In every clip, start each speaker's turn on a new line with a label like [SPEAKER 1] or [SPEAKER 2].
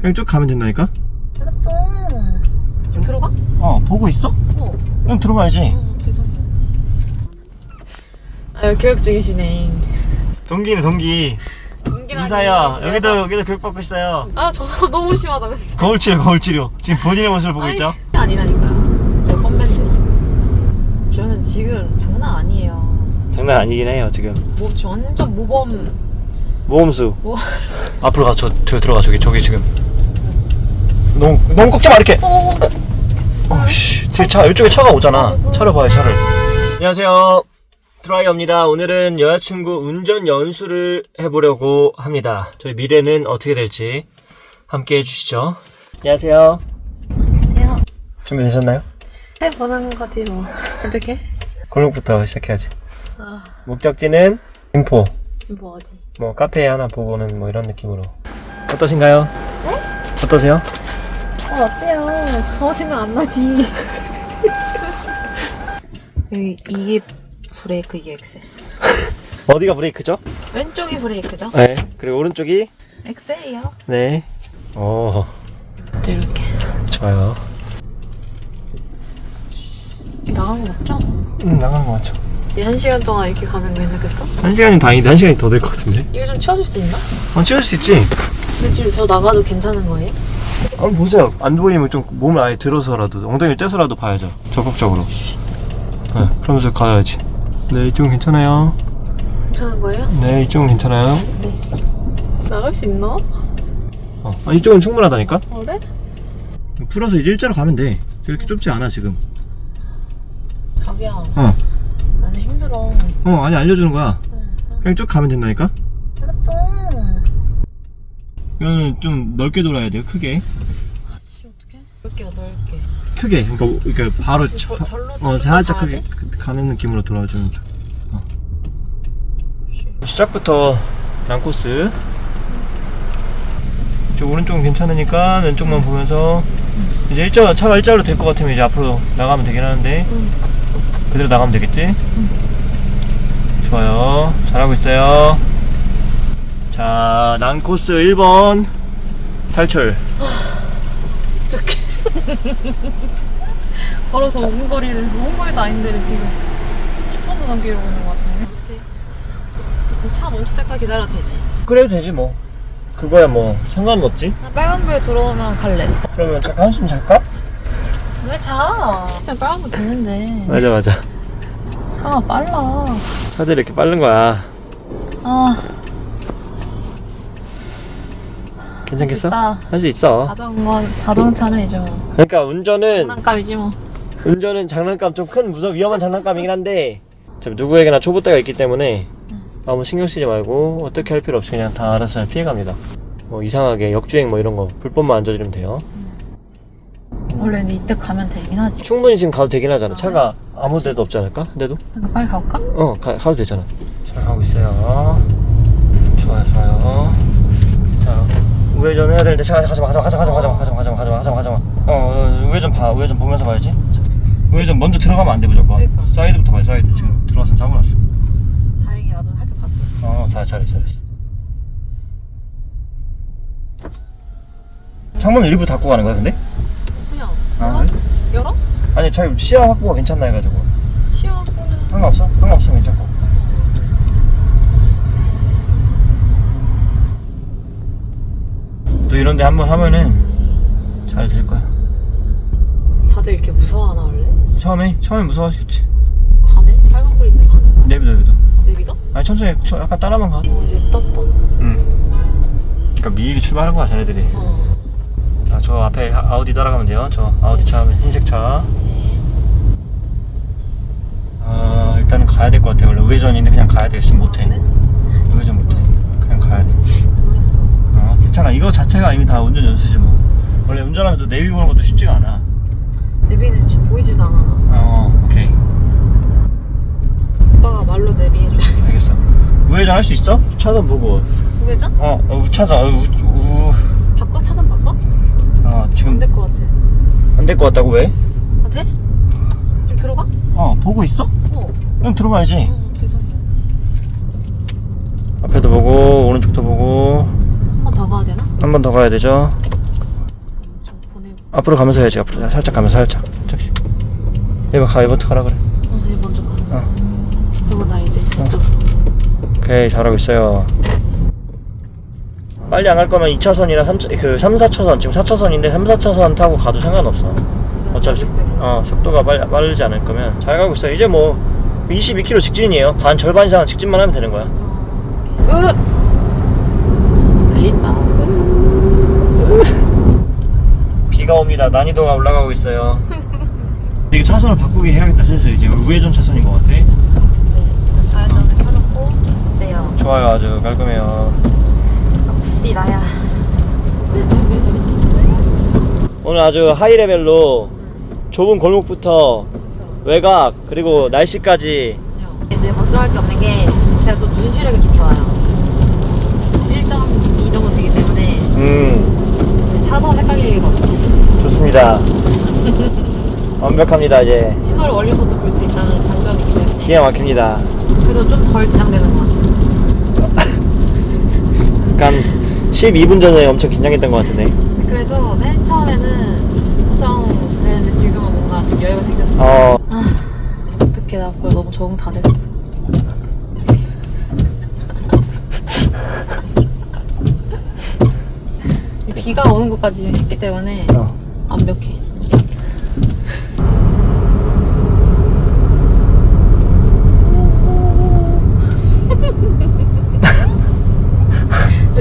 [SPEAKER 1] 그냥 쭉 가면 된다니까?
[SPEAKER 2] 알았어. 좀 들어가?
[SPEAKER 1] 어 보고 있어?
[SPEAKER 2] 어.
[SPEAKER 1] 그럼 들어가야지
[SPEAKER 2] 어, 죄송해요. 아, 교육 중이시네.
[SPEAKER 1] 동기는 동기
[SPEAKER 2] 집에서.
[SPEAKER 1] 여기도 여기도 교육받고 있어요
[SPEAKER 2] 아, 저 너무 심하다. 근데.
[SPEAKER 1] 거울 치료 거울 치료 지금 본인의 모습을 보고
[SPEAKER 2] 아니,
[SPEAKER 1] 있죠?
[SPEAKER 2] 아니라니까요. 저 선배인데 지금. 저는 지금 장난 아니에요.
[SPEAKER 1] 장난 아니긴 해요 지금
[SPEAKER 2] 뭐, 저 완전 모범.
[SPEAKER 1] 모험수
[SPEAKER 2] 뭐.
[SPEAKER 1] 앞으로 가, 저, 저 들어가, 저기, 저기 지금. 너무, 너무 꺾지 마, 이렇게!
[SPEAKER 2] 어,
[SPEAKER 1] 어씨, 뒤에 차, 이쪽에 차가 오잖아. 차를 봐요, 차를. 안녕하세요. 드라이어입니다. 오늘은 여자친구 운전 연수를 해보려고 합니다. 저희 미래는 어떻게 될지 함께 해주시죠. 안녕하세요.
[SPEAKER 2] 안녕하세요.
[SPEAKER 1] 준비되셨나요?
[SPEAKER 2] 해보는 거지 뭐. 어떻게?
[SPEAKER 1] 골목부터 시작해야지.
[SPEAKER 2] 아,
[SPEAKER 1] 목적지는 인포.
[SPEAKER 2] 뭐 어디?
[SPEAKER 1] 뭐, 카페 하나 보고는 뭐 이런 느낌으로. 어떠신가요? 네? 어떠세요?
[SPEAKER 2] 어, 어때요? 어, 생각 안 나지. 여기, 이게 브레이크, 이게 엑셀.
[SPEAKER 1] 어디가 브레이크죠?
[SPEAKER 2] 왼쪽이 브레이크죠?
[SPEAKER 1] 네. 그리고 오른쪽이
[SPEAKER 2] 엑셀이요.
[SPEAKER 1] 네. 오,
[SPEAKER 2] 또 이렇게.
[SPEAKER 1] 좋아요.
[SPEAKER 2] 나간 거 맞죠?
[SPEAKER 1] 응, 나간 거 맞죠?
[SPEAKER 2] 한 시간 동안 이렇게 가는 거 괜찮겠어?
[SPEAKER 1] 한 시간이 다행인데, 한 시간이 더 될 것 같은데?
[SPEAKER 2] 이거 좀 치워줄 수 있나?
[SPEAKER 1] 어, 찍을 수 있지?
[SPEAKER 2] 근데 지금 저 나가도 괜찮은 거예요?
[SPEAKER 1] 아, 보세요. 안 보이면 좀 몸을 아예 들어서라도, 엉덩이를 떼서라도 봐야죠. 적극적으로. 네, 그러면서 가야지. 네, 이쪽은 괜찮아요.
[SPEAKER 2] 괜찮은 거예요?
[SPEAKER 1] 네, 이쪽은 괜찮아요.
[SPEAKER 2] 나갈 수 있나?
[SPEAKER 1] 어, 아, 이쪽은 충분하다니까?
[SPEAKER 2] 그래?
[SPEAKER 1] 풀어서 이제 일자로 가면 돼. 이렇게 좁지 않아, 지금.
[SPEAKER 2] 자기야,
[SPEAKER 1] 어,
[SPEAKER 2] 나는 힘들어.
[SPEAKER 1] 어, 아니, 알려주는 거야.
[SPEAKER 2] 응.
[SPEAKER 1] 그냥 쭉 가면 된다니까? 이거는 좀 넓게 돌아야 돼요, 크게.
[SPEAKER 2] 아씨, 어떡해? 넓게, 넓게.
[SPEAKER 1] 크게. 그러니까, 그러니까 바로.
[SPEAKER 2] 저,
[SPEAKER 1] 바-
[SPEAKER 2] 절로
[SPEAKER 1] 어, 살짝
[SPEAKER 2] 가야
[SPEAKER 1] 크게
[SPEAKER 2] 돼?
[SPEAKER 1] 가는 느낌으로 돌아주는 쪽. 어. 시작부터 난코스. 저 오른쪽은 괜찮으니까 왼쪽만 보면서 이제 일자 차가 일자로 될 것 같으면 이제 앞으로 나가면 되긴 하는데
[SPEAKER 2] 응.
[SPEAKER 1] 그대로 나가면 되겠지? 좋아요. 잘하고 있어요. 자, 난코스 1번 탈출.
[SPEAKER 2] 어떡해. 걸어서 5분 거리를, 5분 거리도 아닌데 지금 10분도 넘게 이러고 있는 것 같은데. 차 멈출 때까지 기다려도 되지.
[SPEAKER 1] 그래도 되지 뭐. 그거야 뭐 상관은 없지.
[SPEAKER 2] 나 빨간불 들어오면 갈래.
[SPEAKER 1] 그러면 잠깐 한숨 잘까?
[SPEAKER 2] 왜 자? 있으면 빨간불 되는데.
[SPEAKER 1] 맞아 맞아.
[SPEAKER 2] 차가 빨라.
[SPEAKER 1] 차들이 이렇게 빠른 거야.
[SPEAKER 2] 아,
[SPEAKER 1] 괜찮겠어?
[SPEAKER 2] 있다.
[SPEAKER 1] 할 수 있어.
[SPEAKER 2] 자전거, 자동차는 이제 뭐.
[SPEAKER 1] 그러니까 운전은
[SPEAKER 2] 장난감이지 뭐.
[SPEAKER 1] 운전은 장난감 좀 큰 무서 위험한 장난감이긴 한데 참 누구에게나 초보 때가 있기 때문에 아무 신경 쓰지 말고 어떻게 할 필요 없이 그냥 다 알아서 잘 피해갑니다. 뭐 이상하게 역주행 뭐 이런 거 불법만 안 저지르면 돼요.
[SPEAKER 2] 원래는 이때 가면 되긴 하지.
[SPEAKER 1] 충분히 지금 가도 되긴 하잖아. 차가 아무 데도 없지 않을까? 근데도?
[SPEAKER 2] 그러니까 빨리 가볼까?
[SPEAKER 1] 어 가, 가도 되잖아. 잘 가고 있어요. 좋아요 좋아요. 자 우회전 해야 되는데 자 가지마 가지마 가지마 가지마 가지마 가지마 가지마 가지마 가지마 어, 어 우회전 봐 우회전 보면서 봐야지. 자, 우회전 먼저 들어가면 안돼 무조건.
[SPEAKER 2] 그러니까.
[SPEAKER 1] 사이드부터 봐요 사이드 지금 들어왔으면 났어.
[SPEAKER 2] 다행히 나도 살짝 봤어.
[SPEAKER 1] 어 잘, 잘했어 잘했어. 창문 일부 닫고 가는 거야 근데?
[SPEAKER 2] 그냥
[SPEAKER 1] 아 그래?
[SPEAKER 2] 열어?
[SPEAKER 1] 아니 잘 시야 확보가 괜찮나 해가지고
[SPEAKER 2] 시야하고는
[SPEAKER 1] 상관없어? 상관없으면 괜찮고. 이런 데 한번 하면은 잘 될 거야.
[SPEAKER 2] 다들 이렇게 무서워하나 원래?
[SPEAKER 1] 처음에 처음에 무서워할 수 있지.
[SPEAKER 2] 가네? 빨간 불 있는데 가는 거야?
[SPEAKER 1] 내비도 내비도.
[SPEAKER 2] 내비도?
[SPEAKER 1] 아니 천천히 저 약간 따라만 가.
[SPEAKER 2] 어 이제 떴다.
[SPEAKER 1] 응. 그러니까 미리 출발한 거야 쟤네들이.
[SPEAKER 2] 어.
[SPEAKER 1] 아, 저 앞에 아- 아우디 따라가면 돼요. 저 아우디 차 흰색 차. 아 일단은 가야 될 것 같아. 원래 우회전인데 그냥 가야 돼. 있으면 못해.
[SPEAKER 2] 그래?
[SPEAKER 1] 우회전 못해. 그냥 가야 돼. 괜찮아. 이거 자체가 이미 다 운전 연수지 뭐. 원래 운전하면서 내비 보는 것도 쉽지가 않아.
[SPEAKER 2] 내비는 지금 보이지도 않아.
[SPEAKER 1] 어, 오케이.
[SPEAKER 2] 오빠가 말로 내비해줘야 돼.
[SPEAKER 1] 알겠어. 우회전 할 수 있어? 차선 보고.
[SPEAKER 2] 우회전?
[SPEAKER 1] 어, 어 우차선. 어, 우, 우,
[SPEAKER 2] 바꿔? 차선 바꿔?
[SPEAKER 1] 어, 지금
[SPEAKER 2] 안 될 것 같아.
[SPEAKER 1] 안 될 것 같다고 왜?
[SPEAKER 2] 아 돼? 좀 들어가?
[SPEAKER 1] 어, 보고 있어?
[SPEAKER 2] 어.
[SPEAKER 1] 그럼 들어가야지.
[SPEAKER 2] 어 죄송해요.
[SPEAKER 1] 앞에도 보고, 오른쪽도 보고.
[SPEAKER 2] 한번더 가야 되나?
[SPEAKER 1] 한 번 더 가야 되죠. 앞으로 가면서 해야지 앞으로. 살짝 가면서 살짝. 살짝씩 얘가 가 얘부터 가라 그래.
[SPEAKER 2] 어, 얘 먼저 가.
[SPEAKER 1] 어.
[SPEAKER 2] 그리고 나 이제 저쪽.
[SPEAKER 1] 오케이 잘하고 있어요. 빨리 안 갈 거면 2차선이나 3, 그 3, 4차선. 지금 4차선인데 3, 4차선 타고 가도 상관없어. 어차피 속, 어, 속도가 빨리, 빠르지 않을 거면. 잘 가고 있어 이제 뭐 22km 직진이에요. 반 절반 이상은 직진만 하면 되는 거야.
[SPEAKER 2] 끝! 달린다.
[SPEAKER 1] 비가 옵니다. 난이도가 올라가고 있어요. 이게 차선을 바꾸게 해야겠다 슬슬 이제 우회전 차선인 것 같아.
[SPEAKER 2] 네, 좌회전을 켜놓고 어때요?
[SPEAKER 1] 좋아요. 아주 깔끔해요.
[SPEAKER 2] 역시 나야.
[SPEAKER 1] 오늘 아주 하이 레벨로 좁은 골목부터 외곽 그리고 날씨까지
[SPEAKER 2] 이제 걱정할 게 없는 게 제가 또 눈 시력이 좀 좋아요. 1.2 정도 되기 때문에
[SPEAKER 1] 음
[SPEAKER 2] 차선 헷갈릴 리가 없죠.
[SPEAKER 1] 좋습니다 완벽합니다 이제
[SPEAKER 2] 신호를 멀리서도 볼 수 있다는 장점이 때문에
[SPEAKER 1] 기가 막힙니다
[SPEAKER 2] 그래도 좀 덜 긴장되는 것 같아요.
[SPEAKER 1] 약간 12분 전에 엄청 긴장했던 것 같은데
[SPEAKER 2] 그래도 맨 처음에는 엄청 그랬는데 지금은 뭔가 좀 여유가 생겼어.
[SPEAKER 1] 어
[SPEAKER 2] 아, 어떡해 나 벌써 너무 적응 다 됐어. 이 비가 오는 것까지 했기 때문에
[SPEAKER 1] 어.
[SPEAKER 2] 완벽해.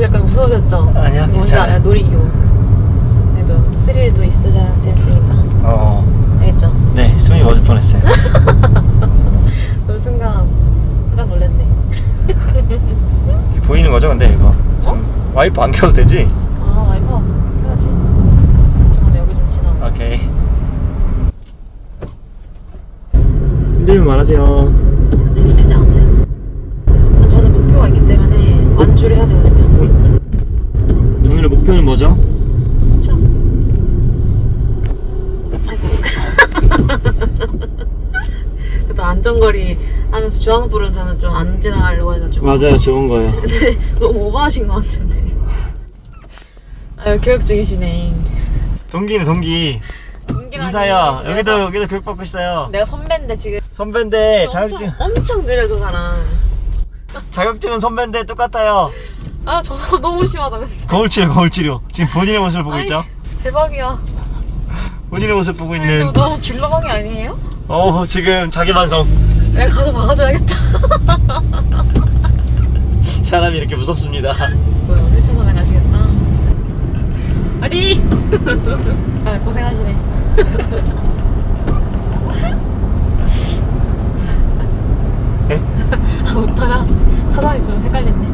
[SPEAKER 2] 약간 무서워졌죠?
[SPEAKER 1] 아니야,
[SPEAKER 2] 뭔지. 알아요? 놀이기구. 그래도 스릴도 있어야 재밌으니까.
[SPEAKER 1] 어.
[SPEAKER 2] 알겠죠?
[SPEAKER 1] 네 손이 멎을 뻔했어요
[SPEAKER 2] 그 순간 깜짝 놀랐네.
[SPEAKER 1] 보이는 거죠 근데 이거 좀 와이프 안 켜도 되지?
[SPEAKER 2] 아 와이퍼 켜야지. 잠깐만 여기 좀 지나.
[SPEAKER 1] 오케이 힘들면 말하세요
[SPEAKER 2] 네, 되지 않아요. 아, 저는 목표가 있기 때문에 완주를 해야 되거든요.
[SPEAKER 1] 오늘의 목표는 뭐죠?
[SPEAKER 2] 그렇죠? 아이고. 그래도 안전거리 하면서 주황불은 저는 좀 안 지나가려고 해가지고.
[SPEAKER 1] 맞아요 좋은 거예요
[SPEAKER 2] 근데 너무 오버하신 것 같은데. 아유 교육 중이시네.
[SPEAKER 1] 동기는 동기
[SPEAKER 2] 동기라니,
[SPEAKER 1] 인사요 여기도
[SPEAKER 2] 선-
[SPEAKER 1] 여기도 교육받고 있어요
[SPEAKER 2] 내가 선배인데 지금
[SPEAKER 1] 선배인데 자격증
[SPEAKER 2] 엄청 엄청 느려져 사람.
[SPEAKER 1] 자격증은 선배인데 똑같아요
[SPEAKER 2] 아 저거 너무 심하다 근데.
[SPEAKER 1] 거울 치료 거울 치료 지금 본인의 모습을 보고
[SPEAKER 2] 아이,
[SPEAKER 1] 있죠
[SPEAKER 2] 대박이야.
[SPEAKER 1] 본인의 모습 보고
[SPEAKER 2] 이거
[SPEAKER 1] 있는
[SPEAKER 2] 너무 질러방이 아니에요?
[SPEAKER 1] 어 지금 자기 반성
[SPEAKER 2] 내가 가서 박아줘야겠다.
[SPEAKER 1] 사람이 이렇게 무섭습니다
[SPEAKER 2] 뭐야, 1차선에 가시겠다. 어디? 아, 고생하시네.
[SPEAKER 1] 네?
[SPEAKER 2] 아, 웃다가 사장이 좀 헷갈렸네.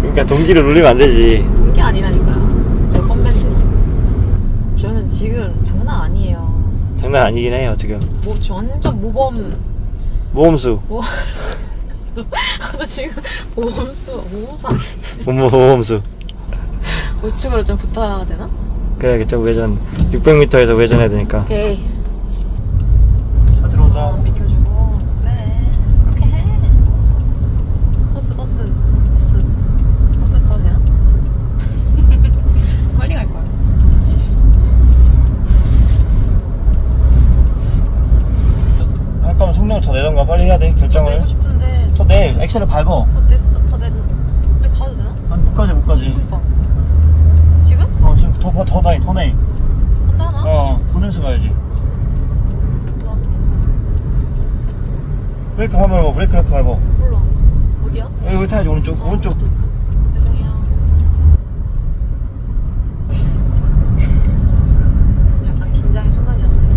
[SPEAKER 1] 그러니까 동기를 놀리면 안 되지
[SPEAKER 2] 동기 아니라니까요. 저 선배인데 지금. 저는 지금 장난 아니에요.
[SPEAKER 1] 장난 아니긴 해요 지금
[SPEAKER 2] 뭐, 저 완전 모범.
[SPEAKER 1] 모험수
[SPEAKER 2] 모... 너 지금 모범수, 모범수 아니
[SPEAKER 1] 모모 모험수
[SPEAKER 2] 우측으로 좀 붙어야 되나?
[SPEAKER 1] 그래야겠죠 우회전 600m에서 우회전해야 되니까
[SPEAKER 2] 오케이.
[SPEAKER 1] 차 들어온다
[SPEAKER 2] 안 비켜주고 그래 그렇게 해 버스 버스 버스 버스 가도 되나? 빨리 갈걸
[SPEAKER 1] 할 거면 속력을 더 내던가 빨리 해야 돼 결정을
[SPEAKER 2] 내고 싶은데
[SPEAKER 1] 더내 엑셀을 밟어.
[SPEAKER 2] 더 떼스 더내 빨리 가도 되나?
[SPEAKER 1] 아니 못 가지 못 가지.
[SPEAKER 2] 그니까. 지금?
[SPEAKER 1] 어 지금 더더 나이 더내.
[SPEAKER 2] 한다 하나?
[SPEAKER 1] 어더 내서 가야지.
[SPEAKER 2] 와 미쳤어
[SPEAKER 1] 브레이크 한번 밟아 브레이크 이렇게 밟아.
[SPEAKER 2] 몰라. 어디야?
[SPEAKER 1] 여기 타야지 오른쪽
[SPEAKER 2] 아,
[SPEAKER 1] 오른쪽.
[SPEAKER 2] 죄송해요. 약간 긴장의 순간이었어요.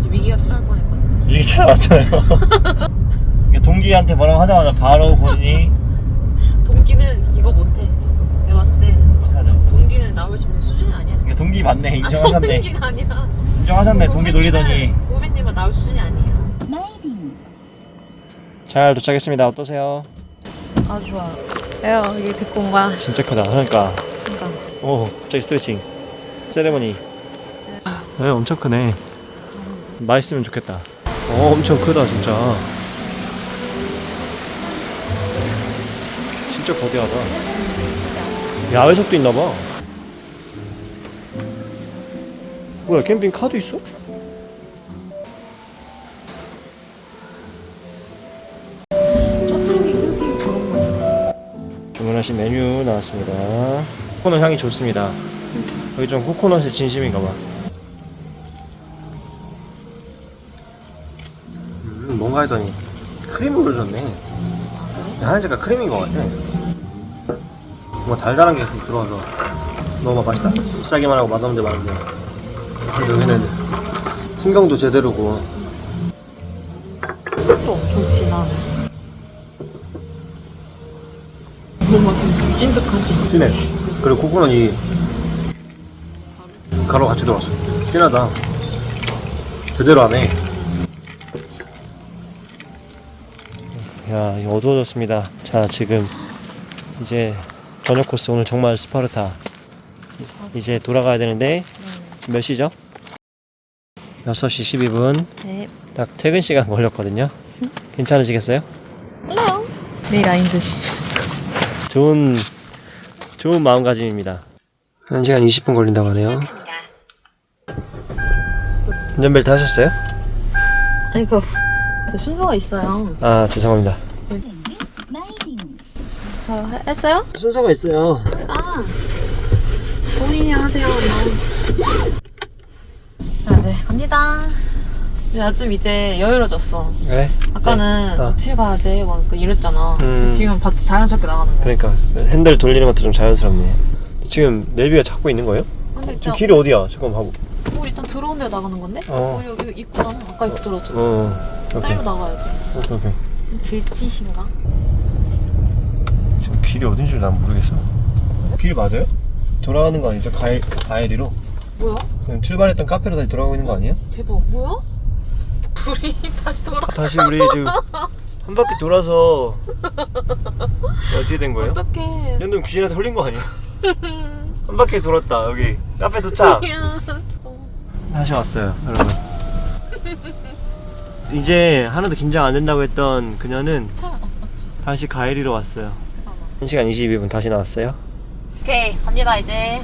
[SPEAKER 2] 이제 위기가 찾아올 뻔했거든
[SPEAKER 1] 이게 찾아왔잖아요 동기한테 뭐라고 하자마자 바로 본인이
[SPEAKER 2] 동기는 이거 못해. 내가 봤을 때
[SPEAKER 1] 못하죠
[SPEAKER 2] 동기는 나올 수 있는 수준이 아니야 지금.
[SPEAKER 1] 동기 맞네.
[SPEAKER 2] 아,
[SPEAKER 1] 인정하셨네.
[SPEAKER 2] 동기가 아니라.
[SPEAKER 1] 인정하셨네. 동기 놀리더니.
[SPEAKER 2] 오배님은 나올 수준이 아니에요.
[SPEAKER 1] 잘 도착했습니다. 어떠세요?
[SPEAKER 2] 아 좋아. 내가 여기 데리고 온 거야.
[SPEAKER 1] 진짜 크다. 그러니까.
[SPEAKER 2] 그러니까.
[SPEAKER 1] 오 갑자기 스트레칭. 세레머니. 네 엄청 크네. 맛있으면 좋겠다. 어 엄청 크다 진짜 진짜 거대하다 야외석도 있나봐 뭐야 캠핑 카도 있어?
[SPEAKER 2] 저쪽이 캠핑 그런 거 있네.
[SPEAKER 1] 주문하신 메뉴 나왔습니다. 코코넛 향이 좋습니다. 여기 좀 코코넛의 진심인가 봐. 음, 뭔가 했더니 크림을 올려줬네. 하얀색깔 크림인 것 같아. 뭔가 달달한 게 좀 들어와서 너무 맛있다. 비싸기만 하고 맛없는 데 많은데 여기는 풍경도 제대로고
[SPEAKER 2] 술도 엄청 진하네. 뭔가 좀 찐득하지?
[SPEAKER 1] 진해. 그리고 코코넛이 가루 같이 들어왔어. 진하다. 제대로 하네. 야, 이거 어두워졌습니다. 자, 지금 이제 저녁 코스 오늘 정말 스파르타. 이제 돌아가야 되는데 지금 몇 시죠? 6시 12분.
[SPEAKER 2] 네.
[SPEAKER 1] 딱 퇴근 시간 걸렸거든요. 괜찮으시겠어요?
[SPEAKER 2] 몰라요. 내일 아인 듯이.
[SPEAKER 1] 좋은 좋은 마음가짐입니다. 1시간 20분 걸린다고 하네요. 운전벨트 하셨어요?
[SPEAKER 2] 아니 그 순서가 있어요.
[SPEAKER 1] 아 죄송합니다.
[SPEAKER 2] 어, 했어요?
[SPEAKER 1] 순서가 있어요.
[SPEAKER 2] 아 본인이 하세요. 자 이제 갑니다. 나 좀 이제 여유로워졌어.
[SPEAKER 1] 그래?
[SPEAKER 2] 아까는
[SPEAKER 1] 네. 어.
[SPEAKER 2] 어떻게 가야지 막 이랬잖아.
[SPEAKER 1] 음.
[SPEAKER 2] 지금 봤지 자연스럽게 나가는 거.
[SPEAKER 1] 그러니까 핸들 돌리는 것도 좀 자연스럽네. 지금 내비가 잡고 있는 거예요?
[SPEAKER 2] 근데
[SPEAKER 1] 지금
[SPEAKER 2] 일단
[SPEAKER 1] 길이 어디야? 잠깐 봐보.
[SPEAKER 2] 우리 일단 들어온 데로 나가는 건데?
[SPEAKER 1] 어.
[SPEAKER 2] 우리 여기 입구잖아. 아까 입구 들어왔잖아.
[SPEAKER 1] 어. 오케이.
[SPEAKER 2] 딸로 나가야지.
[SPEAKER 1] 오케이 오케이.
[SPEAKER 2] 길치신가?
[SPEAKER 1] 길이 어딘 줄난 모르겠어. 길 맞아요? 돌아가는 거 아니죠? 가에 가에리로?
[SPEAKER 2] 뭐야?
[SPEAKER 1] 그냥 출발했던 카페로 다시 돌아가고 있는 거 아니에요?
[SPEAKER 2] 대박. 뭐야? 우리 다시 돌아.
[SPEAKER 1] 다시 우리 지금 한 바퀴 돌아서 어떻게 된 거예요?
[SPEAKER 2] 어떡해.
[SPEAKER 1] 이 정도면 귀신한테 홀린 거 아니야? 한 바퀴 돌았다 여기 카페 도착 다시 왔어요 여러분 이제 하나도 긴장 안 된다고 했던 그녀는
[SPEAKER 2] 차 없지.
[SPEAKER 1] 다시 가에리로 왔어요 1시간 22분 다시 나왔어요
[SPEAKER 2] 오케이 갑니다 이제.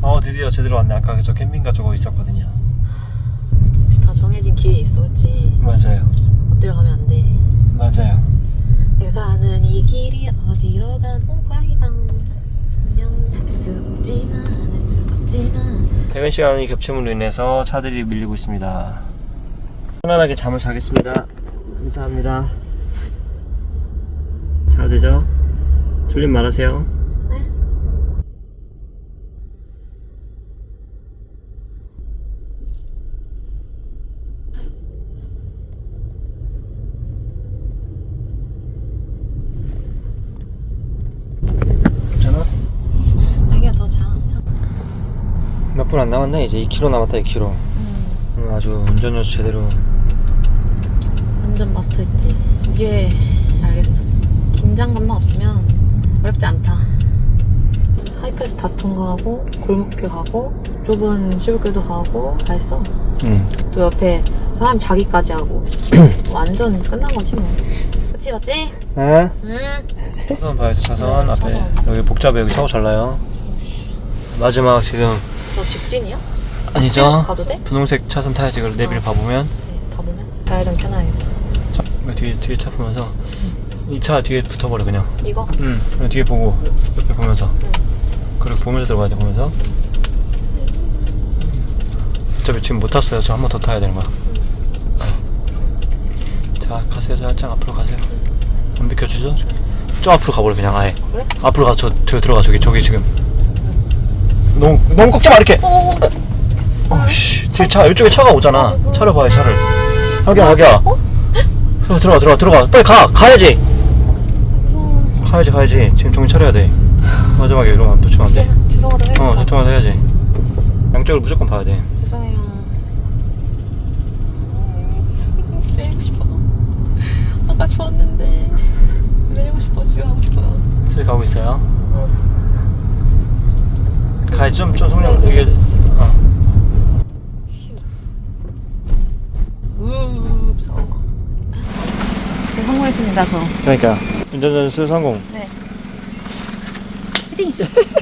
[SPEAKER 1] 어 드디어 제대로 왔네 아까 저 캠핑카 저거 있었거든요
[SPEAKER 2] 혹시 다 정해진 길이 있어, 그치?
[SPEAKER 1] 맞아요
[SPEAKER 2] 어디로 가면 안 돼.
[SPEAKER 1] 맞아요
[SPEAKER 2] 내가 가는 이 길이 어디로 간? 어 고양이다. 안녕. 알수 없지만 알수 없지만.
[SPEAKER 1] 퇴근 시간이 겹침으로 인해서 차들이 밀리고 있습니다 편안하게 잠을 자겠습니다 감사합니다 잘 되죠? 졸림 말하세요
[SPEAKER 2] 네?
[SPEAKER 1] 괜찮아?
[SPEAKER 2] 자기가 더 자.
[SPEAKER 1] 몇 분 안 남았네 이제 2km 남았다 2km
[SPEAKER 2] 음,
[SPEAKER 1] 음, 아주 운전 연수 제대로
[SPEAKER 2] 완전 마스터했지. 이게 알겠어. 긴장감만 없으면 어렵지 않다. 하이패스 다 통과하고 골목길 가고 좁은 시골길도 가고 다 했어.
[SPEAKER 1] 응
[SPEAKER 2] 또 옆에 사람 자기까지 하고 완전 끝난 거지 뭐. 그치 맞지?
[SPEAKER 1] 에?
[SPEAKER 2] 응.
[SPEAKER 1] 차선 봐야죠 차선
[SPEAKER 2] 네,
[SPEAKER 1] 앞에
[SPEAKER 2] 차선.
[SPEAKER 1] 여기 복잡해 여기 차고 잘 나요 마지막 지금
[SPEAKER 2] 너 직진이야?
[SPEAKER 1] 아니죠
[SPEAKER 2] 가도 돼?
[SPEAKER 1] 분홍색 차선 타야지 그걸 내비를
[SPEAKER 2] 어.
[SPEAKER 1] 봐보면
[SPEAKER 2] 네, 봐보면 가야 좀 켜놔야겠다.
[SPEAKER 1] 자, 그 뒤에 뒤에 차 보면서 이 차 뒤에 붙어버려 그냥.
[SPEAKER 2] 이거?
[SPEAKER 1] 응 그냥 뒤에 보고 옆에 보면서. 그리고 보면서 들어가야 돼 보면서. 어차피 지금 못 탔어요. 저 한 번 더 타야 되는 거야. 자 가세요. 저 살짝 앞으로 가세요. 안 비켜주죠? 저 앞으로 가버려 그냥 아예.
[SPEAKER 2] 그래?
[SPEAKER 1] 앞으로 가 저 저 들어가 저기 저기 지금. 너무 너무 꺾지 마 이렇게.
[SPEAKER 2] 어,
[SPEAKER 1] 어씨. 뒤에 차 이쪽에 차가 오잖아. 차를 봐야 차를. 하기야 하기야 어, 들어가 들어가 들어가. 빨리 가 가야지. 가야지 가야지 지금 정신 차려야 돼 마지막에 이러면 놓치면 안돼
[SPEAKER 2] 네, 죄송하다 해야겠다.
[SPEAKER 1] 어 저통화 해야지 양쪽을 무조건 봐야 돼
[SPEAKER 2] 죄송해요. 내리고 싶어. 아까 좋았는데 내리고 싶어. 집에 가고 싶어요.
[SPEAKER 1] 저기 가고 있어요
[SPEAKER 2] 응.
[SPEAKER 1] 가야지 좀좀 성령
[SPEAKER 2] 네네.
[SPEAKER 1] 이게 어.
[SPEAKER 2] 우 무서워. 네, 성공했습니다 저.
[SPEAKER 1] 그러니까 운전연수 성공
[SPEAKER 2] 네. 화이팅!